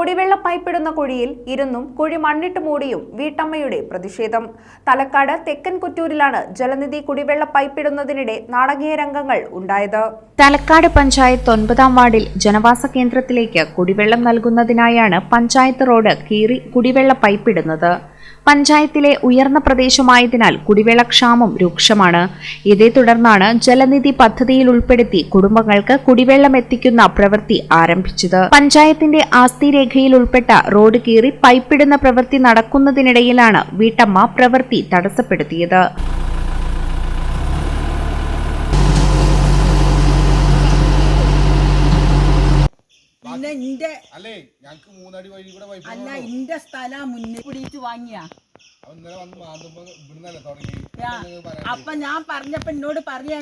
കുടിവെള്ള പൈപ്പിടുന്ന കുഴിയിൽ ഇരുന്നും കുഴി മണ്ണിട്ട് മൂടിയും വീട്ടമ്മയുടെ പ്രതിഷേധം. തലക്കാട് തെക്കൻ കുറ്റൂരിലാണ് ജലനിധി കുടിവെള്ള പൈപ്പിടുന്നതിനിടെ നാടകീയ രംഗങ്ങൾ ഉണ്ടായത്. തലക്കാട് പഞ്ചായത്ത് ഒൻപതാം വാർഡിൽ ജനവാസ കേന്ദ്രത്തിലേക്ക് കുടിവെള്ളം നൽകുന്നതിനായാണ് പഞ്ചായത്ത് റോഡ് കീറി കുടിവെള്ള പൈപ്പിടുന്നത് പഞ്ചായത്തിലെ ഉയർന്ന പ്രദേശമായതിനാൽ കുടിവെള്ളക്ഷാമം രൂക്ഷമാണ്. ഇതേ തുടർന്നാണ് ജലനിധി പദ്ധതിയിൽ ഉൾപ്പെടുത്തി കുടുംബങ്ങൾക്ക് കുടിവെള്ളം എത്തിക്കുന്ന പ്രവൃത്തി ആരംഭിച്ചത്. പഞ്ചായത്തിന്റെ ആസ്തി രേഖയിൽ ഉൾപ്പെട്ട റോഡ് കീറി പൈപ്പിടുന്ന പ്രവൃത്തി നടക്കുന്നതിനിടയിലാണ് വീട്ടമ്മ പ്രവൃത്തി തടസ്സപ്പെടുത്തിയത് പിന്നെ ഇന്റെ അല്ലേ? ഞങ്ങക്ക് മൂന്നടി വഴി കൂടെ പൈപ്പ് അല്ല ഇന്റെ സ്ഥലം മുന്നിൽ പിടിച്ച് വാങ്ങിയ. ഇന്നലെ വന്ന് മാന്തുമ്പോ ഇവിടുന്നല്ലേ തുടങ്ങി? അപ്പൊ ഞാൻ പറഞ്ഞപ്പോ എന്നോട്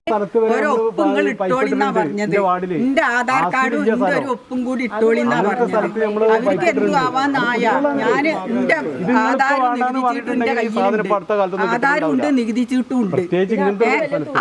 സ്ഥലത്ത് ഒരു ഒപ്പും ഇട്ടോളിന്നാ പറഞ്ഞത്. എന്റെ ആധാർ ആസ്തി കാർഡും എന്റെ ഒരു ഒപ്പും കൂടി ഇട്ടോളിന്നാ പറഞ്ഞത്. അവർക്ക് എന്തു ആവാന്നായ ഞാൻ എന്റെ ആധാരം എന്റെ കയ്യിലുണ്ട്. ആധാരം ഉണ്ട് നികുതിച്ചിട്ടും ഉണ്ട്.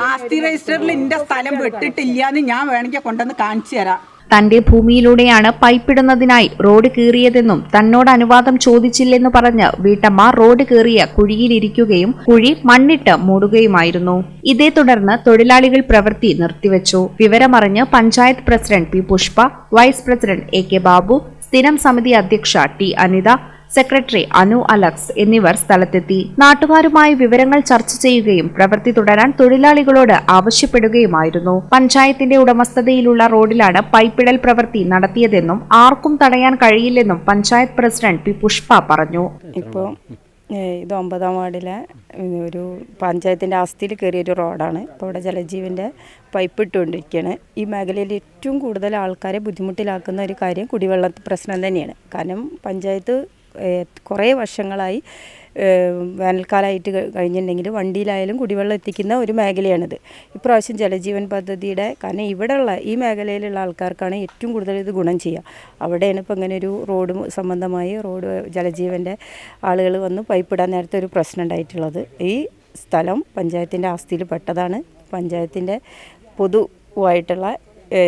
ആസ്തി രജിസ്റ്ററിൽ എന്റെ സ്ഥലം വെട്ടിട്ടില്ലാന്ന് ഞാൻ വേണമെങ്കിൽ കൊണ്ടുവന്ന് കാണിച്ചു തരാം. തന്റെ ഭൂമിയിലൂടെയാണ് പൈപ്പിടുന്നതിനായി റോഡ് കീറിയതെന്നും തന്നോട് അനുവാദം ചോദിച്ചില്ലെന്ന് പറഞ്ഞ് വീട്ടമ്മ റോഡ് കീറിയ കുഴിയിലിരിക്കുകയും കുഴി മണ്ണിട്ട് മൂടുകയുമായിരുന്നു. ഇതേ തുടർന്ന് തൊഴിലാളികൾ പ്രവൃത്തി നിർത്തിവച്ചു. വിവരമറിഞ്ഞ് panchayat president P Pushpa vice president A K Babu സ്ഥിരം സമിതി അധ്യക്ഷ ടി അനിത സെക്രട്ടറി അനു അലക്സ് എന്നിവർ സ്ഥലത്തെത്തി. നാട്ടുകാരുമായി വിവരങ്ങൾ ചർച്ച ചെയ്യുകയും പ്രവൃത്തി തുടരാൻ തൊഴിലാളികളോട് ആവശ്യപ്പെടുകയുമായിരുന്നു. പഞ്ചായത്തിന്റെ ഉടമസ്ഥതയിലുള്ള റോഡിലാണ് പൈപ്പിടൽ പ്രവൃത്തി നടത്തിയതെന്നും ആർക്കും തടയാൻ കഴിയില്ലെന്നും പഞ്ചായത്ത് പ്രസിഡന്റ് പി പുഷ്പ പറഞ്ഞു. ഇപ്പോൾ ഇത് ഒമ്പതാം വാർഡിലെ ഒരു പഞ്ചായത്തിന്റെ ആസ്തിയിൽ കയറിയൊരു റോഡാണ്. ഇപ്പോൾ ഇവിടെ ജലജീവന്റെ പൈപ്പ് ഇട്ടുകൊണ്ടിരിക്കുകയാണ് ഈ മേഖലയിൽ ഏറ്റവും കൂടുതൽ ആൾക്കാരെ ബുദ്ധിമുട്ടിലാക്കുന്ന ഒരു കാര്യം കുടിവെള്ള പ്രശ്നം തന്നെയാണ്. കാരണം പഞ്ചായത്ത് കുറേ വർഷങ്ങളായി വേനൽക്കാലമായിട്ട് കഴി- കഴിഞ്ഞിട്ടുണ്ടെങ്കിൽ വണ്ടിയിലായാലും കുടിവെള്ളം എത്തിക്കുന്ന ഒരു മേഖലയാണിത്. ഇപ്രാവശ്യം ജലജീവൻ പദ്ധതിയുടെ കാരണം ഇവിടെയുള്ള ഈ മേഖലയിലുള്ള ആൾക്കാർക്കാണ് ഏറ്റവും കൂടുതൽ ഇത് ഗുണം ചെയ്യുക. അവിടെയാണ് ഇപ്പോൾ ഇങ്ങനെ ഒരു റോഡ് സംബന്ധമായി റോഡ് ജലജീവന്റെ ആളുകൾ വന്ന് പൈപ്പിടാൻ നേരത്തെ ഒരു പ്രശ്നം ഉണ്ടായിട്ടുള്ളത്. ഈ സ്ഥലം പഞ്ചായത്തിന്റെ ആസ്തിയിൽ പെട്ടതാണ്. പഞ്ചായത്തിന്റെ പൊതുവായിട്ടുള്ള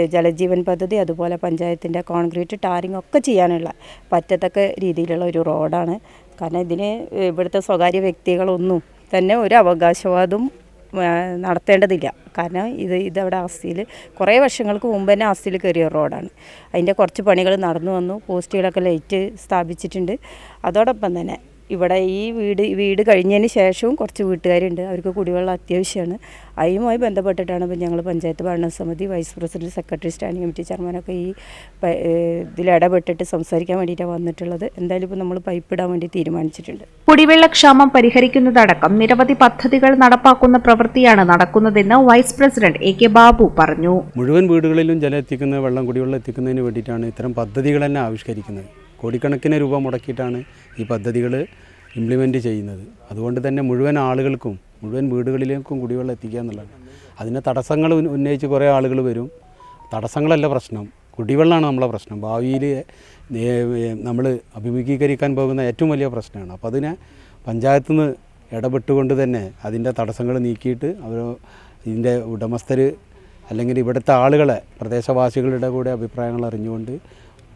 ജലജീവൻ പദ്ധതി അതുപോലെ പഞ്ചായത്തിന്റെ കോൺക്രീറ്റ് ടാറിംഗ് ഒക്കെ ചെയ്യാനുള്ള പറ്റത്തക്ക രീതിയിലുള്ള ഒരു റോഡാണ്. കാരണം ഇതിന് ഇവിടുത്തെ സ്വകാര്യ വ്യക്തികളൊന്നും തന്നെ ഒരു അവകാശവാദവും നടത്തേണ്ടതില്ല. കാരണം ഇത് ഇതവിടെ ആസ്തിയിൽ കുറേ വർഷങ്ങൾക്ക് മുമ്പ് തന്നെ ആസ്തിയിൽ കയറിയ റോഡാണ്. അതിന്റെ കുറച്ച് പണികൾ നടന്നു വന്നു പോസ്റ്റുകളൊക്കെ ലൈറ്റ് സ്ഥാപിച്ചിട്ടുണ്ട്. അതോടൊപ്പം തന്നെ ഇവിടെ ഈ വീട് വീട് കഴിഞ്ഞതിന് ശേഷവും കുറച്ച് വീട്ടുകാരുണ്ട്. അവർക്ക് കുടിവെള്ളം അത്യാവശ്യമാണ്. അതുമായി ബന്ധപ്പെട്ടിട്ടാണ് ഇപ്പം ഞങ്ങൾ പഞ്ചായത്ത് ഭരണസമിതി vice president secretary standing committee ചെയർമാനൊക്കെ ഈ ഇതിൽ ഇടപെട്ടിട്ട് സംസാരിക്കാൻ വേണ്ടിയിട്ടാണ് വന്നിട്ടുള്ളത്. എന്തായാലും ഇപ്പോൾ നമ്മൾ പൈപ്പ് ഇടാൻ വേണ്ടി തീരുമാനിച്ചിട്ടുണ്ട്. കുടിവെള്ളക്ഷാമം പരിഹരിക്കുന്നതടക്കം നിരവധി പദ്ധതികൾ നടപ്പാക്കുന്ന പ്രവൃത്തിയാണ് നടക്കുന്നതെന്ന് vice president A K Babu പറഞ്ഞു. മുഴുവൻ വീടുകളിലും ജലം എത്തിക്കുന്ന വെള്ളം കുടിവെള്ളം എത്തിക്കുന്നതിന് വേണ്ടിയിട്ടാണ് ഇത്തരം പദ്ധതികൾ തന്നെ ആവിഷ്കരിക്കുന്നത്. കോടിക്കണക്കിന് രൂപ മുടക്കിയിട്ടാണ് ഈ പദ്ധതികൾ ഇംപ്ലിമെന്റ് ചെയ്യുന്നത്. അതുകൊണ്ട് തന്നെ മുഴുവൻ ആളുകൾക്കും മുഴുവൻ വീടുകളിലേക്കും കുടിവെള്ളം എത്തിക്കുക എന്നുള്ളതാണ്. അതിന് തടസ്സങ്ങൾ ഉന്നയിച്ച് കുറേ ആളുകൾ വരും. തടസ്സങ്ങളല്ല പ്രശ്നം. കുടിവെള്ളമാണ് നമ്മളെ പ്രശ്നം. ഭാവിയിൽ നമ്മൾ അഭിമുഖീകരിക്കാൻ പോകുന്ന ഏറ്റവും വലിയ പ്രശ്നമാണ്. അപ്പോൾ അതിനെ പഞ്ചായത്തു നിന്ന് ഇടപെട്ടുകൊണ്ട് തന്നെ അതിന്റെ തടസ്സങ്ങൾ നീക്കിയിട്ട് അവർ ഇതിന്റെ ഉടമസ്ഥർ അല്ലെങ്കിൽ ഇവിടുത്തെ ആളുകളെ പ്രദേശവാസികളുടെ കൂടെ അഭിപ്രായങ്ങൾ അറിഞ്ഞുകൊണ്ട്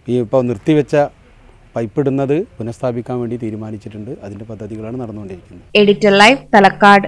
ഈ ഇപ്പോൾ നിർത്തിവെച്ച പൈപ്പിടുന്നത് പുനഃസ്ഥാപിക്കാൻ വേണ്ടി തീരുമാനിച്ചിട്ടുണ്ട്. അതിന്റെ പദ്ധതികളാണ് നടന്നുകൊണ്ടിരിക്കുന്നത്. Editor live Thalakkad